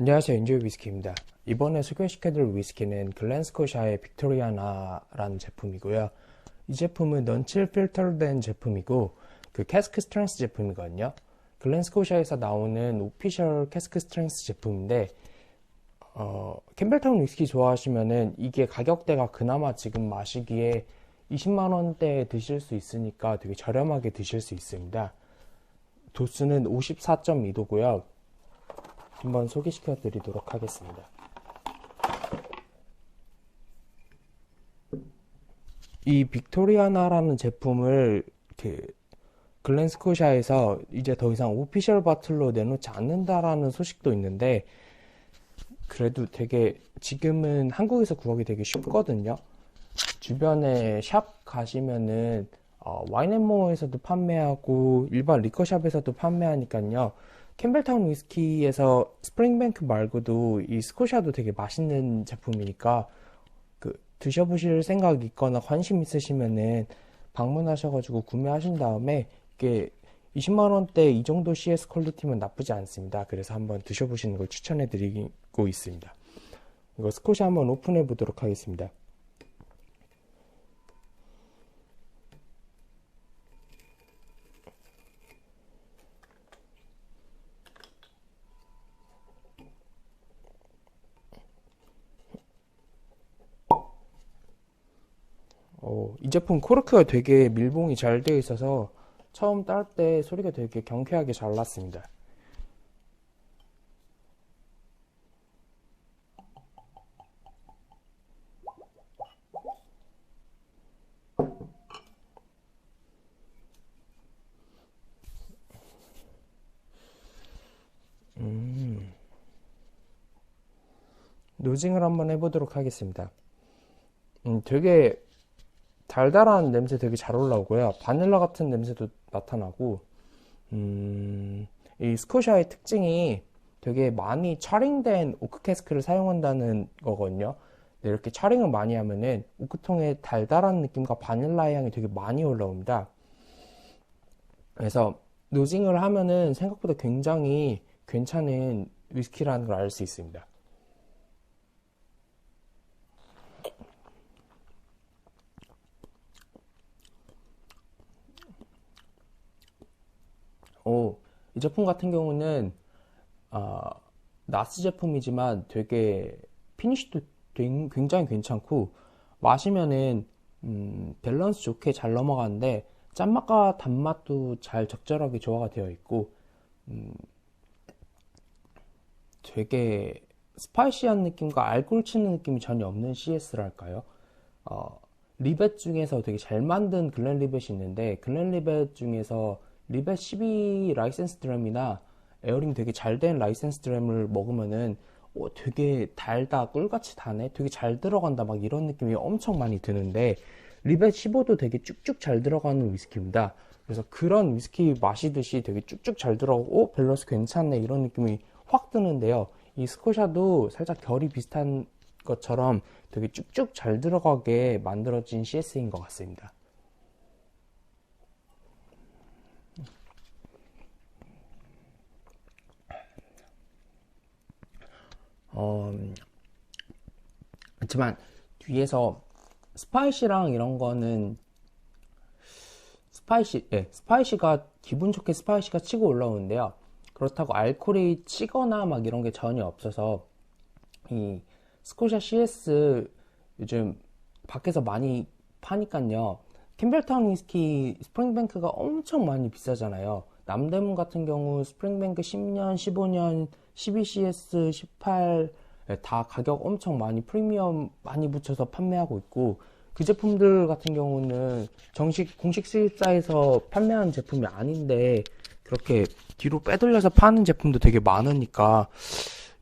안녕하세요. 인조이 위스키입니다. 이번에 소개시켜드릴 위스키는 글렌스코샤의 빅토리아나라는 제품이고요. 이 제품은 넌칠 필터된 제품이고 그 캐스크 스트렝스 제품이거든요. 글렌스코샤에서 나오는 오피셜 캐스크 스트렝스 제품인데 어, 캠벨타운 위스키 좋아하시면은 이게 가격대가 그나마 지금 마시기에 20만 원대에 드실 수 있으니까 되게 저렴하게 드실 수 있습니다. 도수는 54.2도고요. 한번 소개시켜 드리도록 하겠습니다. 이 빅토리아나라는 제품을 그 글렌스코샤에서 이제 더 이상 오피셜 바틀로 내놓지 않는다라는 소식도 있는데 그래도 되게 지금은 한국에서 구하기 되게 쉽거든요. 주변에 샵 가시면은 어, 와인앤모어에서도 판매하고 일반 리커샵에서도 판매하니까요. 캠벨타운 위스키에서 스프링뱅크 말고도 이 스코샤도 되게 맛있는 제품이니까 그 드셔보실 생각 있거나 관심 있으시면은 방문하셔가지고 구매하신 다음에 이게 20만 원대 이 정도 CS 퀄리티면 나쁘지 않습니다. 그래서 한번 드셔보시는 걸 추천해드리고 있습니다. 이거 스코샤 한번 오픈해 보도록 하겠습니다. 어, 이 제품 코르크가 되게 밀봉이 잘 되어 있어서 처음 딸 때 소리가 되게 경쾌하게 잘 났습니다. 음. 노징을 한번 해보도록 하겠습니다. 음, 되게 달달한 냄새 되게 잘 올라오고요. 바닐라 같은 냄새도 나타나고, 음, 이 스코샤의 특징이 되게 많이 차링된 오크 캐스크를 사용한다는 거거든요. 네, 이렇게 차링을 많이 하면은 오크통의 달달한 느낌과 바닐라 향이 되게 많이 올라옵니다. 그래서 노징을 하면은 생각보다 굉장히 괜찮은 위스키라는 걸 알 수 있습니다. 오, 이 제품 같은 경우는 아, 나스 제품이지만 되게 피니쉬도 굉장히 괜찮고 마시면은 음, 밸런스 좋게 잘 넘어가는데 짠맛과 단맛도 잘 적절하게 조화가 되어 있고 음, 되게 스파이시한 느낌과 알코올 치는 느낌이 전혀 없는 CS랄까요? 어, 리벳 중에서 되게 잘 만든 글렌 리벳이 있는데 글렌 리벳 중에서 리벳 12 라이센스 드램이나 에어링 되게 잘 된 라이센스 드램을 먹으면은 오, 되게 달다 꿀같이 다네? 되게 잘 들어간다 막 이런 느낌이 엄청 많이 드는데 리벳 15도 되게 쭉쭉 잘 들어가는 위스키입니다. 그래서 그런 위스키 마시듯이 되게 쭉쭉 잘 들어가고 오, 밸런스 괜찮네 이런 느낌이 확 드는데요. 이 스코샤도 살짝 결이 비슷한 것처럼 되게 쭉쭉 잘 들어가게 만들어진 CS인 것 같습니다 어, 그렇지만 뒤에서 스파이시랑 이런 거는 스파이시, 예, 스파이시가 기분 좋게 스파이시가 치고 올라오는데요. 그렇다고 알코올이 치거나 막 이런 게 전혀 없어서 이 스코샤 CS 요즘 밖에서 많이 파니깐요. 캠벨타운 위스키 스프링뱅크가 엄청 많이 비싸잖아요. 남대문 같은 경우 스프링뱅크 10년, 15년 12CS, 18, 다 가격 엄청 많이 프리미엄 많이 붙여서 판매하고 있고 그 제품들 같은 경우는 정식 공식 수입사에서 판매하는 제품이 아닌데 그렇게 뒤로 빼돌려서 파는 제품도 되게 많으니까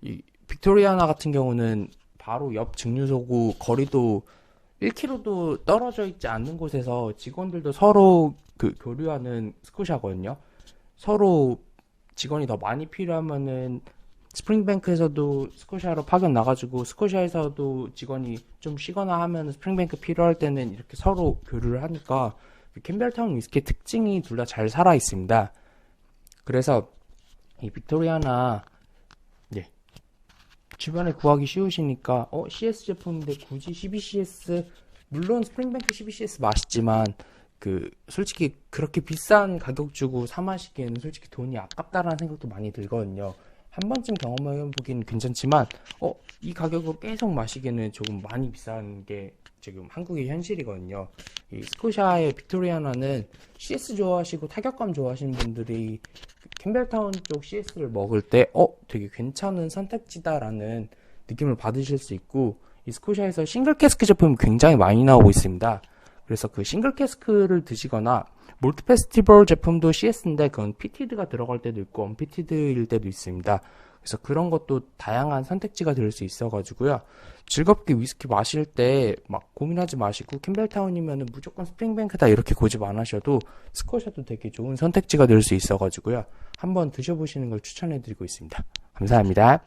이 빅토리아나 같은 경우는 바로 옆 증류소고 거리도 1km도 떨어져 있지 않는 곳에서 직원들도 서로 그 교류하는 스쿠샤거든요. 서로 직원이 더 많이 필요하면은 스프링뱅크에서도 스코샤로 파견 나가지고 스코샤에서도 직원이 좀 쉬거나 하면 스프링뱅크 필요할 때는 이렇게 서로 교류를 하니까 그 캠벨타운 위스키의 특징이 둘 다 잘 살아 있습니다. 그래서 이 빅토리아나 예, 주변에 구하기 쉬우시니까 어 CS 제품인데 굳이 12CS 물론 스프링뱅크 12CS 맛있지만 그 솔직히 그렇게 비싼 가격 주고 사 마시기에는 솔직히 돈이 아깝다라는 생각도 많이 들거든요. 한 번쯤 경험해 보긴 괜찮지만 어 이 가격으로 계속 마시기에는 조금 많이 비싼 게 지금 한국의 현실이거든요. 이 스코샤의 빅토리아나는 CS 좋아하시고 타격감 좋아하시는 분들이 그 캠벨타운 쪽 CS를 먹을 때 어 되게 괜찮은 선택지다라는 느낌을 받으실 수 있고 이 스코샤에서 싱글 캐스크 제품이 굉장히 많이 나오고 있습니다. 그래서 그 싱글 캐스크를 드시거나 몰트 페스티벌 제품도 CS인데 그건 피티드가 들어갈 때도 있고 언피티드일 때도 있습니다. 그래서 그런 것도 다양한 선택지가 될 수 있어가지고요. 즐겁게 위스키 마실 때 막 고민하지 마시고 캠벨타운이면은 무조건 스프링뱅크다 이렇게 고집 안 하셔도 스코샤도 되게 좋은 선택지가 될 수 있어가지고요. 한번 드셔보시는 걸 추천해드리고 있습니다. 감사합니다.